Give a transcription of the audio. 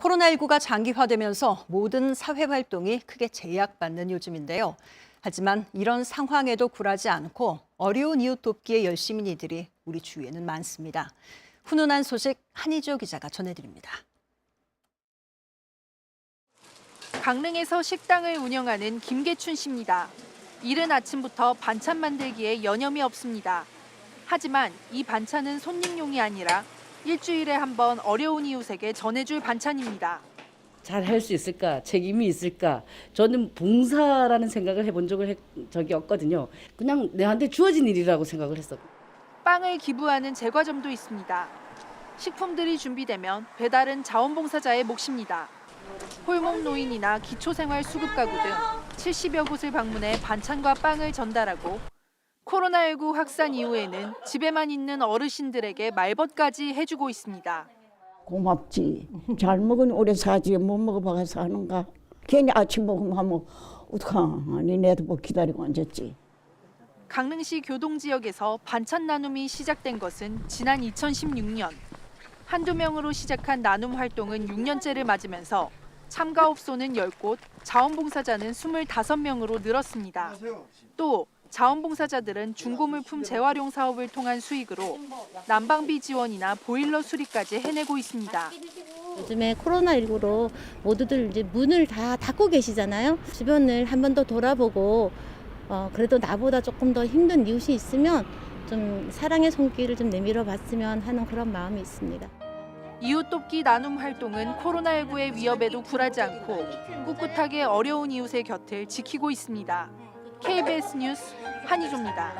코로나19가 장기화되면서 모든 사회 활동이 크게 제약받는 요즘인데요. 하지만 이런 상황에도 굴하지 않고 어려운 이웃 돕기에 열심인 이들이 우리 주위에는 많습니다. 훈훈한 소식 한희조 기자가 전해드립니다. 강릉에서 식당을 운영하는 김계춘 씨입니다. 이른 아침부터 반찬 만들기에 여념이 없습니다. 하지만 이 반찬은 손님용이 아니라 일주일에 한 번 어려운 이웃에게 전해줄 반찬입니다. 잘 할 수 있을까 책임이 있을까 저는 봉사라는 생각을 해본 적을 했- 적이 없거든요 그냥 내한테 주어진 일이라고 생각을 했어 빵을 기부하는 제과점도 있습니다. 식품들이 준비되면 배달은 자원봉사자의 몫입니다. 홀목 노인이나 기초생활 수급 가구 등 70여 곳을 방문해 반찬과 빵을 전달하고 코로나19 확산 이후에는 집에만 있는 어르신들에게 말벗까지 해주고 있습니다. 고맙지. 잘 먹으니 오래 사지. 못 먹어봐서 하는가. 괜히 아침 먹으면 하면 어떡하니 내도 뭐 기다리고 앉았지. 강릉시 교동 지역에서 반찬 나눔이 시작된 것은 지난 2016년. 한두 명으로 시작한 나눔 활동은 6년째를 맞으면서 참가업소는 10곳, 자원봉사자는 25명으로 늘었습니다. 또 자원봉사자들은 중고물품 재활용 사업을 통한 수익으로 난방비 지원이나 보일러 수리까지 해내고 있습니다. 요즘에 코로나19로 모두들 이제 문을 다 닫고 계시잖아요. 주변을 한 번 더 돌아보고 어, 그래도 나보다 조금 더 힘든 이웃이 있으면 좀 사랑의 손길을 좀 내밀어 봤으면 하는 그런 마음이 있습니다. 이웃 돕기 나눔 활동은 코로나19의 위협에도 굴하지 않고 꿋꿋하게 어려운 이웃의 곁을 지키고 있습니다. KBS 뉴스 한희조입니다.